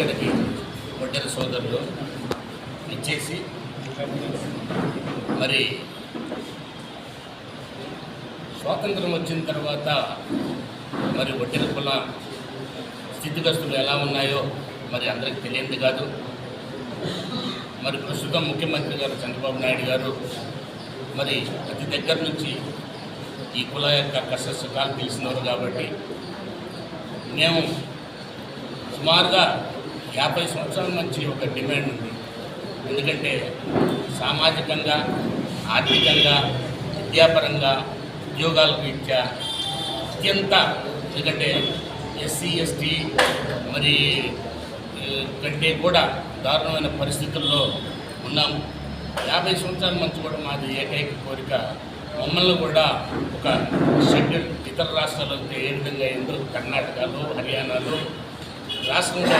ఇక్కడికి ఒడ్డెర సోదరులు ఇచ్చేసి మరి స్వాతంత్రం వచ్చిన తర్వాత మరి ఒడ్డెర కుల స్థితిగతులు ఎలా ఉన్నాయో మరి అందరికి తెలియంది కాదు. మరి ప్రస్తుతం ముఖ్యమంత్రి గారు చంద్రబాబు నాయుడు గారు మరి అతి దగ్గర నుంచి ఈ కుల యొక్క కష్ట సుఖాలు తెలిసినారు కాబట్టి మేము సుమారుగా యాభై సంవత్సరాల నుంచి ఒక డిమాండ్ ఉంది. ఎందుకంటే సామాజికంగా ఆర్థికంగా విద్యాపరంగా ఉద్యోగాల రీత్యా అత్యంత ఎందుకంటే ఎస్సీ ఎస్టీ మరి కంటే కూడా దారుణమైన పరిస్థితుల్లో ఉన్నాము. యాభై సంవత్సరాల నుంచి కూడా మాది ఏకైక కోరిక. మమ్మల్ని కూడా ఒక షెడ్యూల్ ఇతర రాష్ట్రాల్లో ఏ విధంగా ఎందుకు కర్ణాటకలో హర్యానాలో రాష్ట్రంలో